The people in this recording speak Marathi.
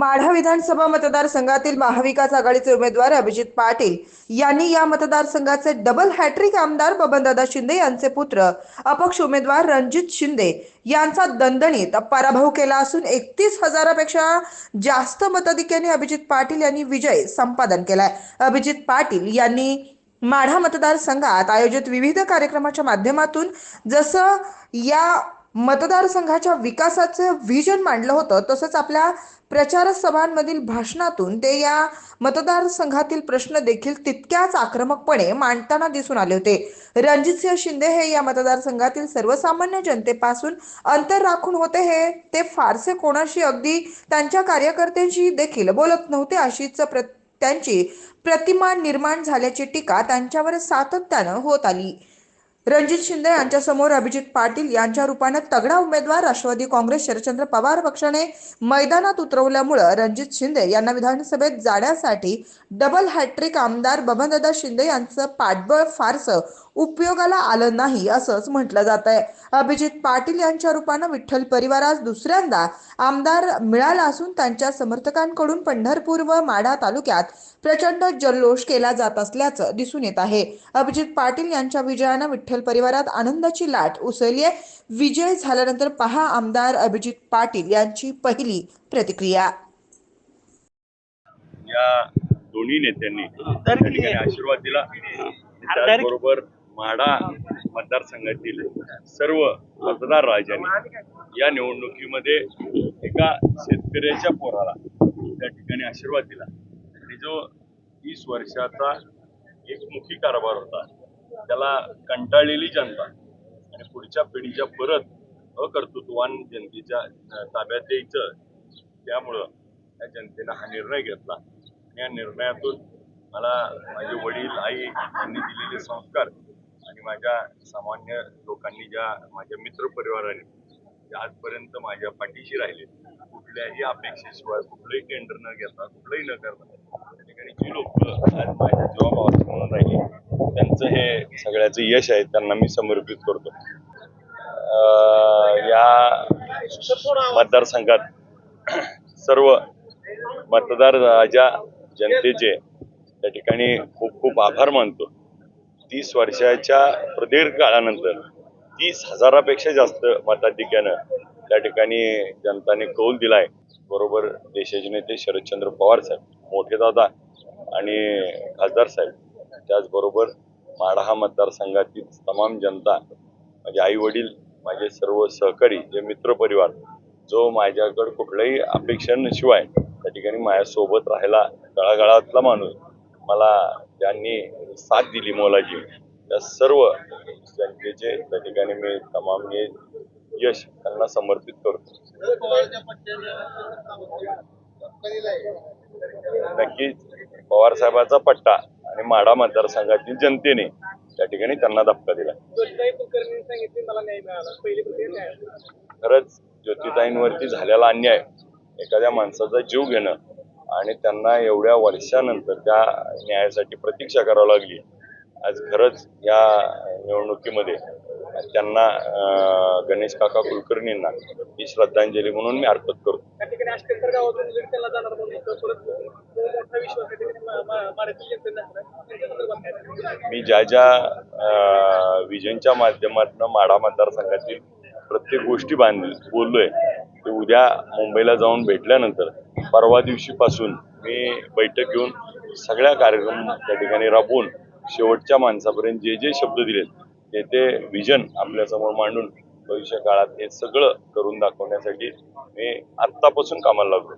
माढा विधानसभा मतदारसंघातील महाविकास आघाडीचे उमेदवार अभिजित पाटील यांनी या मतदारसंघाचे डबल हॅट्रिक आमदार बबनदादा शिंदे यांचे पुत्र अपक्ष उमेदवार रणजित शिंदे यांचा दणदणीत पराभव केला असून एकतीस हजारापेक्षा जास्त मताधिक्याने अभिजित पाटील यांनी विजय संपादन केलाय. अभिजित पाटील यांनी माढा मतदारसंघात आयोजित विविध कार्यक्रमाच्या माध्यमातून जसं या मतदारसंघाच्या विकासाचं व्हिजन मांडलं होतं तसंच आपल्या प्रचार सभांमधील भाषणातून ते या मतदारसंघातील प्रश्न देखील तितक्याच आक्रमकपणे मांडताना दिसून आले होते. रणजितसिंह शिंदे हे या मतदारसंघातील सर्वसामान्य जनतेपासून अंतर राखून होते हे ते फारसे कोणाशी अगदी त्यांच्या कार्यकर्त्यांशी देखील बोलत नव्हते अशीच प्र त्यांची प्रतिमा निर्माण झाल्याची टीका त्यांच्यावर सातत्यानं होत आली. रणजित शिंदे यांच्यासमोर अभिजित पाटील यांच्या रूपाने तगडा उमेदवार राष्ट्रवादी काँग्रेस शरदचंद्र पवार पक्षाने मैदानात उतरवल्यामुळं रणजित शिंदे यांना विधानसभेत जाण्यासाठी डबल हॅट्रिक आमदार बबनदादा शिंदे यांचं पाठबळ फारसं उपयोगाला आलं नाही असंच म्हटलं जात आहे अभिजित पाटील यांच्या रूपानं विठ्ठल परिवारास दुसऱ्यांदा आमदार मिळाला असून त्यांच्या समर्थकांकडून पंढरपूर व माढा तालुक्यात प्रचंड जल्लोष केला जात असल्याचं दिसून येत आहे. अभिजित पाटील यांच्या विजयानं विठ्ठल परिवारात आनंदाची लाट उसळली आहे. विजय झाल्यानंतर पहा आमदार अभिजित पाटील यांची पहिली प्रतिक्रिया. या दोन्ही नेत्यांनी आशीर्वाद दिला. त्याचबरोबर म्हाडा मतदारसंघातील सर्व मतदार राजांनी या निवडणुकीमध्ये एका शेतकऱ्याच्या पोराला त्या ठिकाणी आशीर्वाद दिला. आणि जो तीस वर्षाचा एकमुखी कारभार होता त्याला कंटाळलेली जनता आणि पुढच्या पिढीच्या परत अकर्तृत्वान जनतेच्या ताब्यात यायचं त्यामुळं त्या जनतेनं हा निर्णय घेतला. आणि या निर्णयातून मला माझे वडील आई यांनी दिलेले संस्कार आणि माझ्या सामान्य लोकांनी ज्या माझ्या मित्रपरिवाराने जे आजपर्यंत माझ्या पाठीशी राहिले कुठल्याही अपेक्षेशिवाय कुठलंही टेंडर न घेता कुठलंही न करता त्या ठिकाणी जी लोक आज माझ्या जीवाभावाचे म्हणून राहिले त्यांचं हे सगळ्याचं यश आहे त्यांना मी समर्पित करतो. अं, या मतदारसंघात सर्व मतदार ज्या जनतेचे त्या ठिकाणी खूप खूप आभार मानतो. तीस वर्षाच्या प्रदीर्घ काळानंतर तीस हजारापेक्षा जास्त मताधिक्यानं त्या ठिकाणी जनताने कौल दिलाय. बरोबर देशाचे नेते शरदचंद्र पवार साहेब मोठे दादा आणि खासदार साहेब त्याचबरोबर माढा हा मतदारसंघातील तमाम जनता माझे आई वडील माझे सर्व सहकारी जे मित्रपरिवार जो माझ्याकडे कुठल्याही अपेक्षांशिवाय त्या ठिकाणी माझ्यासोबत राहायला तळागाळातला माणूस मला त्यांनी साथ दिली मोलाची त्या सर्व जनतेचे त्या ठिकाणी मी तमाम हे यश त्यांना समर्पित करतो. नक्कीच पवार साहेबाचा पट्टा आणि माडा मतदारसंघातील जनतेने त्या ठिकाणी त्यांना धक्का दिला. खरंच ज्योतिताईंवरती झालेला अन्याय एखाद्या माणसाचा जीव घेणं आणि त्यांना एवढ्या वर्षानंतर त्या न्यायासाठी प्रतीक्षा करावी लागली. आज खरंच या निवडणुकीमध्ये त्यांना गणेश काका कुलकर्णींना ही श्रद्धांजली म्हणून मी अर्पण करतो. मा- ज्या ज्या विजनच्या माध्यमातून माढा मतदारसंघातील प्रत्येक गोष्टी बांध बोललोय ते उद्या मुंबईला जाऊन भेटल्यानंतर परवा दिवशीपासून मी बैठक घेऊन सगळ्या कार्यक्रम त्या ठिकाणी राबवून शेवटच्या माणसापर्यंत जे जे शब्द दिलेत ते ते विजन आपल्यासमोर मांडून भविष्य काळात हे सगळं करून दाखवण्यासाठी मी आत्तापासून कामाला लागलो.